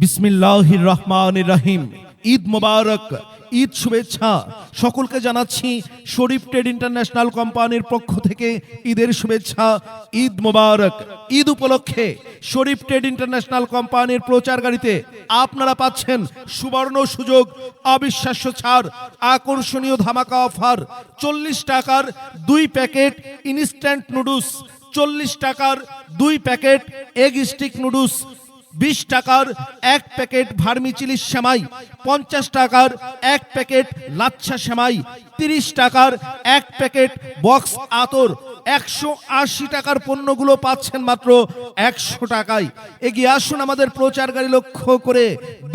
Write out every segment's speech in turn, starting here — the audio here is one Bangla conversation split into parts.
বিসমিল্লাহির রহমানির রহিম। ঈদ মোবারক, ঈদ শুভেচ্ছা। সকলকে জানাচ্ছি শরীফ ট্রেড ইন্টারন্যাশনাল কোম্পানির পক্ষ থেকে ঈদের শুভেচ্ছা, ঈদ মোবারক। ঈদ উপলক্ষে শরীফ ট্রেড ইন্টারন্যাশনাল কোম্পানির প্রচার গাড়িতে আপনারা পাচ্ছেন সুবর্ণ সুযোগ, অবিশ্বাস্য ছাড়, আকর্ষণীয় ধামাকা অফার। চল্লিশ টাকার দুই প্যাকেট ইনস্ট্যান্ট নুডলস, চল্লিশ টাকার দুই প্যাকেট এগ স্টিক নুডলস বিশ টাকার এক প্যাকেট ভার্মিচিলি সেমাই, পঞ্চাশ টাকার এক প্যাকেট লাচ্ছা সেমাই, তিরিশ টাকার এক প্যাকেট বক্স আতর একশো আশি টাকার পণ্যগুলো পাচ্ছেন মাত্র একশো টাকায়। এগিয়ে আসুন আমাদের প্রচার গাড়ি লক্ষ্য করে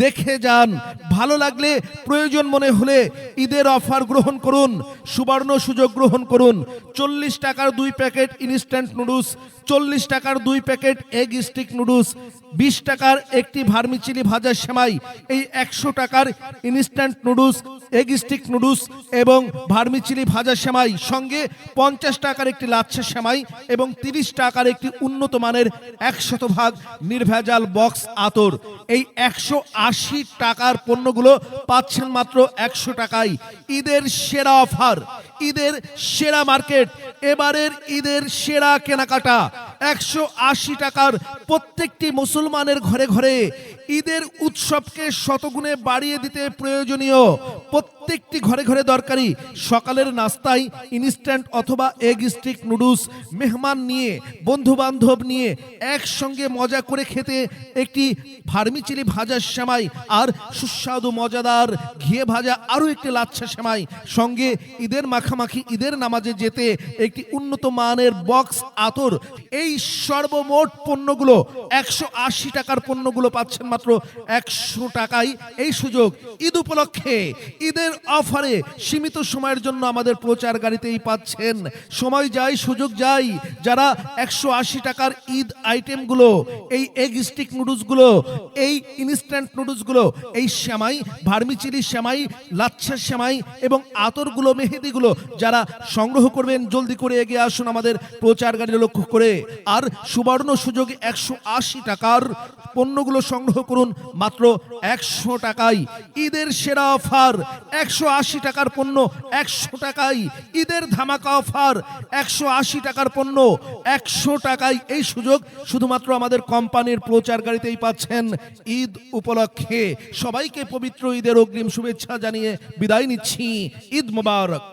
দেখে যান। ভালো লাগলে, প্রয়োজন মনে হলে ঈদের অফার গ্রহণ করুন, সুবর্ণ সুযোগ গ্রহণ করুন। চল্লিশ টাকার দুই প্যাকেট ইনস্ট্যান্ট নুডলস চল্লিশ টাকার দুই প্যাকেট এগ স্টিক নুডলস বিশ টাকার একটি ভার্মিচিলি ভাজা সেমাই, এই একশো টাকার instant noodles egg stick noodles এবং ভার্মিচিলি ভাজা সেমাই সঙ্গে পঞ্চাশ টাকার একটি লাচ্ছা সেমাই এবং তিরিশ টাকার একটি উন্নত মানের একশত ভাগ নির্ভেজাল বক্স আতর। এই একশো আশি টাকার পণ্যগুলো পাচ্ছেন মাত্র একশো টাকায়। ঈদের সেরা অফার, ঈদের সেরা মার্কেট, এবারের ঈদের সেরা কেনাকাটা। একশো আশি টাকার প্রত্যেকটি মুসলমানের ঘরে ঘরে ঈদের উৎসবকে শতগুণে বাড়িয়ে দিতে প্রয়োজনীয় প্রত্যেকটি ঘরে ঘরে দরকারি। সকালের নাস্তায় ইনস্ট্যান্ট অথবা এগ স্টিক নুডলস মেহমান নিয়ে বন্ধু বান্ধব নিয়ে একসঙ্গে মজা করে খেতে একটি ভার্মিচিলি ভাজা সেমাই আর সুস্বাদু মজাদার ঘিয়ে ভাজা আরও একটি লাচ্ছা সেমাই। সঙ্গে ঈদের মাখামাখি, ঈদের নামাজে যেতে একটি উন্নত মানের বক্স আতর। এই সর্বমোট পণ্যগুলো একশো আশি টাকার পণ্যগুলো পাচ্ছেন মাত্র একশো টাকায়। এই সুযোগ ঈদ উপলক্ষে। ঈদের অফারে সীমিত সময়ের জন্য আমাদের প্রচার গাড়িতেই পাচ্ছেন। সময় যায়, সুযোগ যাই যারা একশো আশি টাকার ঈদ আইটেমগুলো, এই এগ স্টিক নুডলসগুলো এই ইনস্ট্যান্ট নুডলসগুলো এই শ্যামাই ভার্মিচিলি শ্যামাই লাচ্ছা শ্যামাই এবং আতরগুলো, মেহেদিগুলো যারা সংগ্রহ করবেন, জলদি করে এগিয়ে আসুন আমাদের প্রচার গাড়ি লক্ষ্য করে। আর সুবর্ণ সুযোগে একশো আশি টাকার পণ্যগুলো সংগ্রহ করুন মাত্র একশো টাকায়। ঈদের সেরা অফার একশো আশি টাকার পণ্য, একশো টাকায় ঈদের ধামাকা অফার, একশো আশি টাকার পণ্য, একশো টাকায় এই সুযোগ শুধুমাত্র আমাদের কোম্পানির প্রচার গাড়িতেই পাচ্ছেন ঈদ উপলক্ষে। সবাইকে পবিত্র ঈদের অগ্রিম শুভেচ্ছা জানিয়ে বিদায় নিচ্ছি। ঈদ মোবারক।